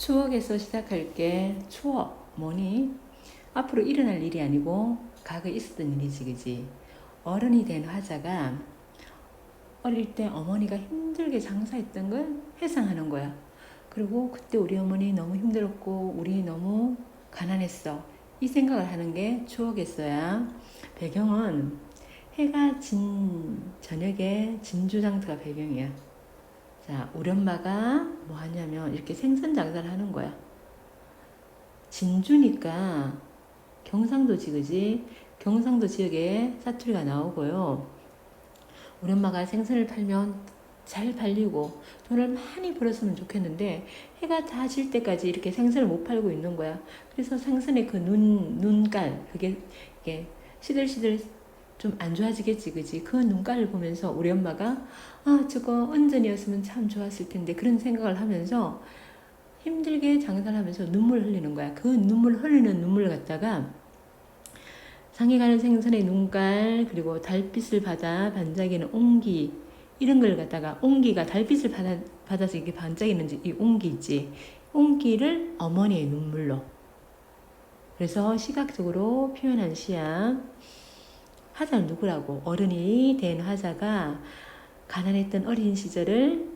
추억에서 시작할게. 추억. 뭐니? 앞으로 일어날 일이 아니고 과거에 있었던 일이지, 그지? 어른이 된 화자가 어릴 때 어머니가 힘들게 장사했던 걸 회상하는 거야. 그리고 그때 우리 어머니 너무 힘들었고 우리 너무 가난했어. 이 생각을 하는 게 추억이었어야. 배경은 해가 진 저녁에 진주장터가 배경이야. 자, 우리 엄마가 뭐 하냐면 이렇게 생선 장사를 하는 거야. 진주니까 경상도 지 그지 경상도 지역에 사투리가 나오고요. 우리 엄마가 생선을 팔면 잘 팔리고 돈을 많이 벌었으면 좋겠는데 해가 다 질 때까지 이렇게 생선을 못 팔고 있는 거야. 그래서 생선의 그 눈, 눈깔, 그게 이게 시들시들 좀 안 좋아지겠지, 그지? 그 눈깔을 보면서 우리 엄마가 아, 저거 언전이었으면 참 좋았을 텐데 그런 생각을 하면서 힘들게 장사를 하면서 눈물 흘리는 거야. 그 눈물 흘리는 눈물 갖다가 상해 가는 생선의 눈깔 그리고 달빛을 받아 반짝이는 옹기 이런 걸 갖다가 옹기가 달빛을 받아, 받아서 이게 반짝이는 이 옹기 있지. 옹기를 어머니의 눈물로. 그래서 시각적으로 표현한 시야. 화자는 누구라고? 어른이 된 화자가 가난했던 어린 시절을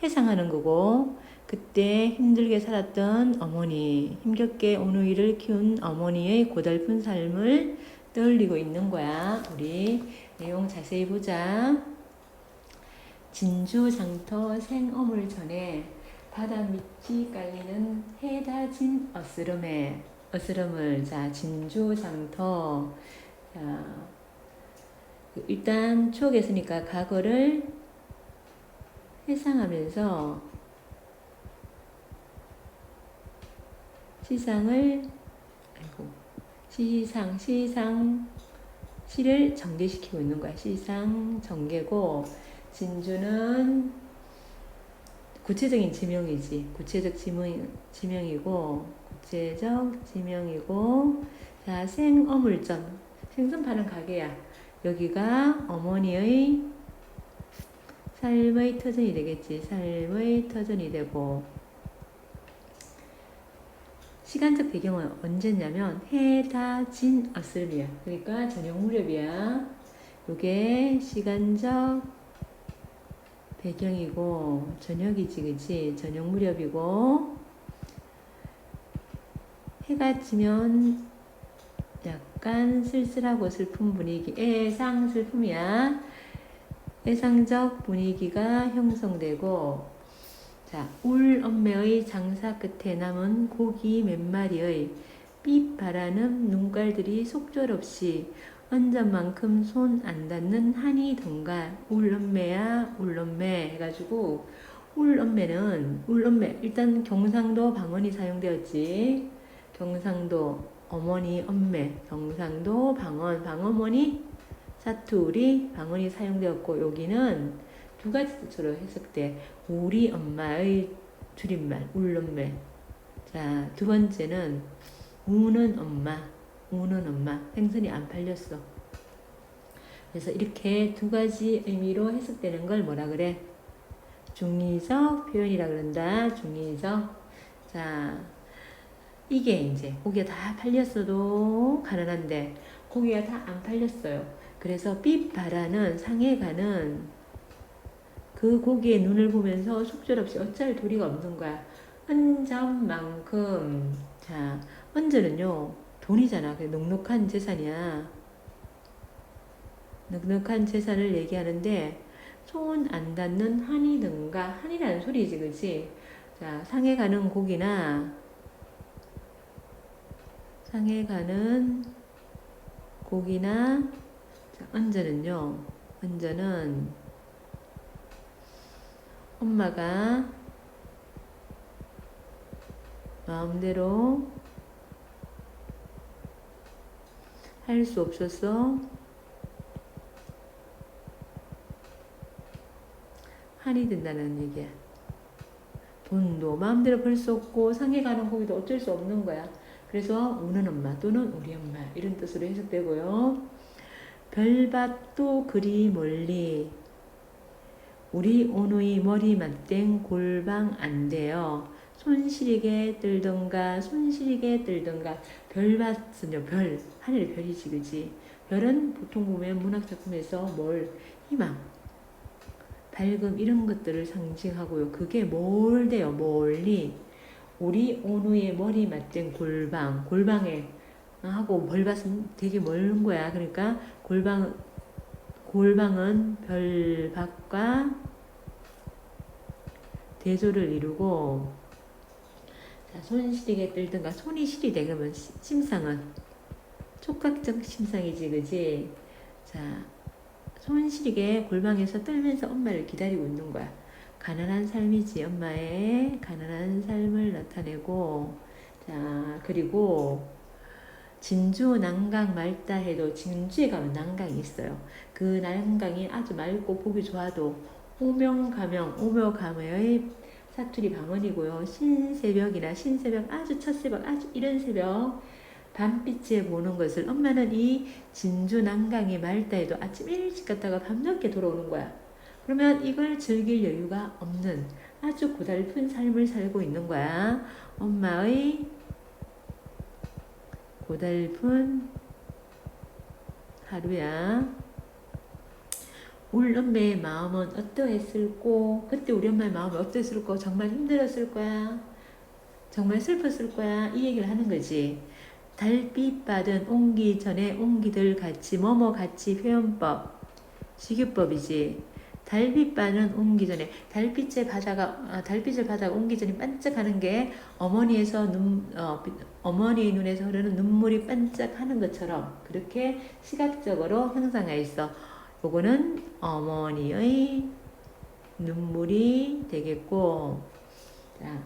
회상하는 거고, 그때 힘들게 살았던 어머니, 힘겹게 오누이를 키운 어머니의 고달픈 삶을 떠올리고 있는 거야. 우리 내용 자세히 보자. 진주 장터 생어물 전에 바다 밑이 깔리는 해다 진 어스름에 어스름을 자 진주 장터 자 일단 추억에 있으니까 과거를 회상하면서 시상을 아이고 시상 시상 시를 전개시키고 있는 거야 시상 전개고 진주는 구체적인 지명이지. 구체적 지명, 지명이고, 구체적 지명이고, 자, 생어물점. 생선 파는 가게야. 여기가 어머니의 삶의 터전이 되겠지. 삶의 터전이 되고, 시간적 배경은 언제냐면, 해다 진 어스름이야. 그러니까 저녁 무렵이야. 요게 시간적 배경이고 저녁이지 그치 저녁 무렵이고 해가 지면 약간 쓸쓸하고 슬픈 분위기 애상 슬픔이야. 애상적 분위기가 형성되고 자, 울 엄매의 장사 끝에 남은 고기 몇 마리의 삐 바라는 눈깔들이 속절없이 언전만큼 손 안 닿는 한이 던가 울엄매야 울엄매 해가지고 울엄매는 울엄매 일단 경상도 방언이 사용되었지. 경상도 어머니 엄매 경상도 방언 방어머니 사투리 방언이 사용되었고 여기는 두 가지 뜻으로 해석돼 우리 엄마의 줄임말 울엄매 자 두 번째는 우는 엄마 우는 엄마 생선이 안 팔렸어. 그래서 이렇게 두 가지 의미로 해석되는 걸 뭐라 그래? 중의적 표현이라 그런다. 중의적. 자, 이게 이제 고기가 다 팔렸어도 가능한데 고기가 다 안 팔렸어요. 그래서 삐바라는 상해 가는 그 고기의 눈을 보면서 속절없이 어쩔 도리가 없는 거야. 은점만큼 자, 은전은요 돈이잖아. 그 넉넉한 재산이야. 넉넉한 재산을 얘기하는데 손 안 닿는 한이 등가 한이라는 소리지, 그치? 자, 상해 가는 고기나 상해 가는 고기나 자, 언저는요. 언저는 엄마가 마음대로 할 수 없어서 한이 든다는 얘기야. 돈도 마음대로 벌 수 없고 상해 가는 고기도 어쩔 수 없는 거야. 그래서 우는 엄마 또는 우리 엄마 이런 뜻으로 해석되고요. 별밭도 그리 멀리 우리 오누이 머리 맞댄 골방 안 돼요. 손시리게 들던가 손시리게 들던가 별봤으면 별 하늘의 별이지 그지 별은 보통 보면 문학 작품에서 뭘 희망 밝음 이런 것들을 상징하고요 그게 뭘 돼요 멀리 우리 온우의 머리 맞댄 골방 골방에 하고 벌밭은 되게 멀은 거야. 그러니까 골방 골방은 별밭과 대조를 이루고 자, 손 시리게 들든가 손이 그러면 시- 심상은 촉각적 심상이지 그지? 자, 손 시리게 골방에서 떨면서 엄마를 기다리고 있는 거야 가난한 삶이지 엄마의 가난한 삶을 나타내고 자 그리고 진주 난강 맑다 해도 진주에 가면 난강이 있어요 그 난강이 아주 맑고 보기 좋아도 오명가명 오묘가명의 사투리 방언이고요. 신새벽이나 신새벽 아주 첫 새벽 아주 이런 새벽 밤빛에 보는 것을 엄마는 이 진주 난강이 맑다 해도 아침 일찍 갔다가 밤늦게 돌아오는 거야. 그러면 이걸 즐길 여유가 없는 아주 고달픈 삶을 살고 있는 거야. 엄마의 고달픈 하루야. 우리 엄마의 마음은 어떠했을꼬? 그때 우리 엄마의 마음이 어땠을꼬? 정말 힘들었을 거야. 정말 슬펐을 거야. 이 얘기를 하는 거지. 달빛 받은 옹기 전에 옹기들 같이 뭐뭐 같이 표현법 시규법이지. 달빛 받은 옹기 전에 달빛의 바다가 아, 달빛을 바다가 옹기 전에 반짝하는 게 어머니에서 눈 어, 어머니의 눈에서 흐르는 눈물이 반짝하는 것처럼 그렇게 시각적으로 형상화 있어. 요거는 어머니의 눈물이 되겠고, 자,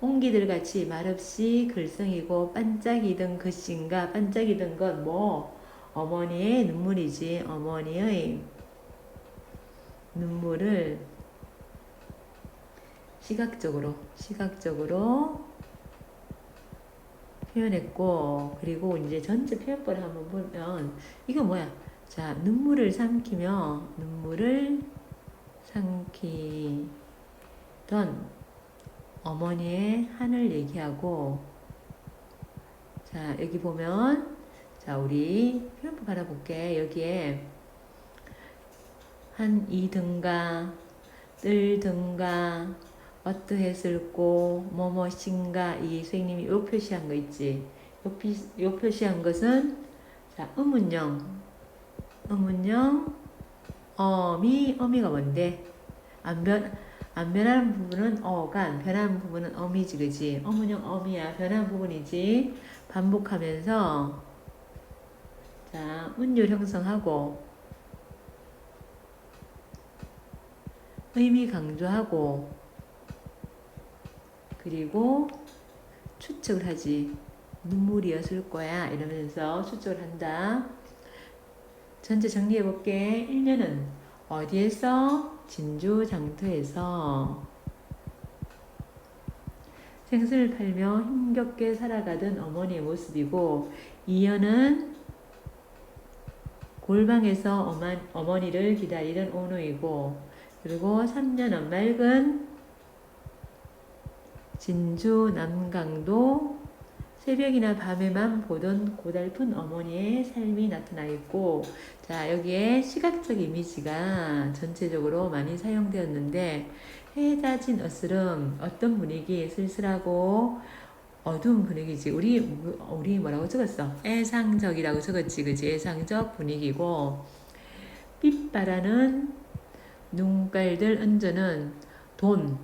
옹기들 같이 말없이 글썽이고 반짝이던 것인가, 반짝이던 건 뭐, 어머니의 눈물이지, 어머니의 눈물을 시각적으로, 시각적으로 표현했고, 그리고 이제 전체 표현법을 한번 보면, 이거 뭐야? 자, 눈물을 삼키며 눈물을 삼키던 어머니의 한을 얘기하고 자, 여기 보면 자, 우리 표현법 알아볼게. 여기에 한 이든가 뜰든가 어떠했을꼬 뭐뭐신가 이 선생님이 요 표시한 거 있지. 요, 피, 요 표시한 것은 자, 의문형 어문형 어미 어미가 뭔데? 안 변 안 변하는 부분은 어가 안 변하는 부분은 어미지 그지? 어문형 어미야 변하는 부분이지. 반복하면서 자 운율 형성하고 의미 강조하고 그리고 추측을 하지 눈물이었을 거야 이러면서 추측을 한다. 전체 정리해 볼게. 1년은 어디에서? 진주 장터에서 생선을 팔며 힘겹게 살아가던 어머니의 모습이고 2년은 골방에서 어머니를 기다리던 오누이고 그리고 3년은 맑은 진주 남강도 새벽이나 밤에만 보던 고달픈 어머니의 삶이 나타나 있고, 자, 여기에 시각적 이미지가 전체적으로 많이 사용되었는데, 해자진 어스름, 어떤 분위기, 쓸쓸하고 어두운 분위기지. 우리, 우리 뭐라고 적었어? 애상적이라고 적었지, 그지? 애상적 분위기고, 빛바라는 눈깔들 얹어는 돈,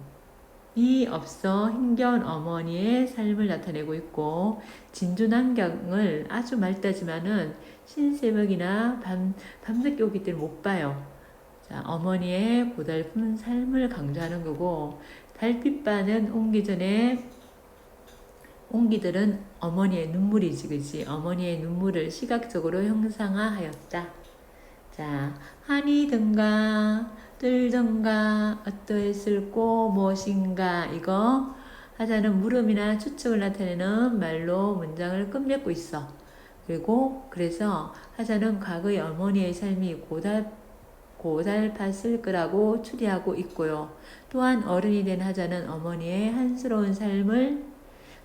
이 없어 힘겨운 어머니의 삶을 나타내고 있고 진주 남경을 아주 맑다지만은 신새벽이나 밤 밤늦게 오기 때문에 못 봐요. 자, 어머니의 고달픈 삶을 강조하는 거고 달빛바는 옹기 전에 옹기들은 어머니의 눈물이지 그지 어머니의 눈물을 시각적으로 형상화하였다. 자, 한이든가 들던가 어떠했을꼬 무엇인가 이거 하자는 물음이나 추측을 나타내는 말로 문장을 끝맺고 있어. 그리고 그래서 하자는 과거의 어머니의 삶이 고달 고달팠을 거라고 추리하고 있고요. 또한 어른이 된 하자는 어머니의 한스러운 삶을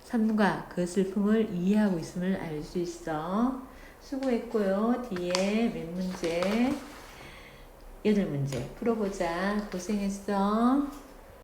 삶과 그 슬픔을 이해하고 있음을 알 수 있어. 수고했고요. 뒤에 몇 문제? 여덟 문제 풀어보자. 고생했어.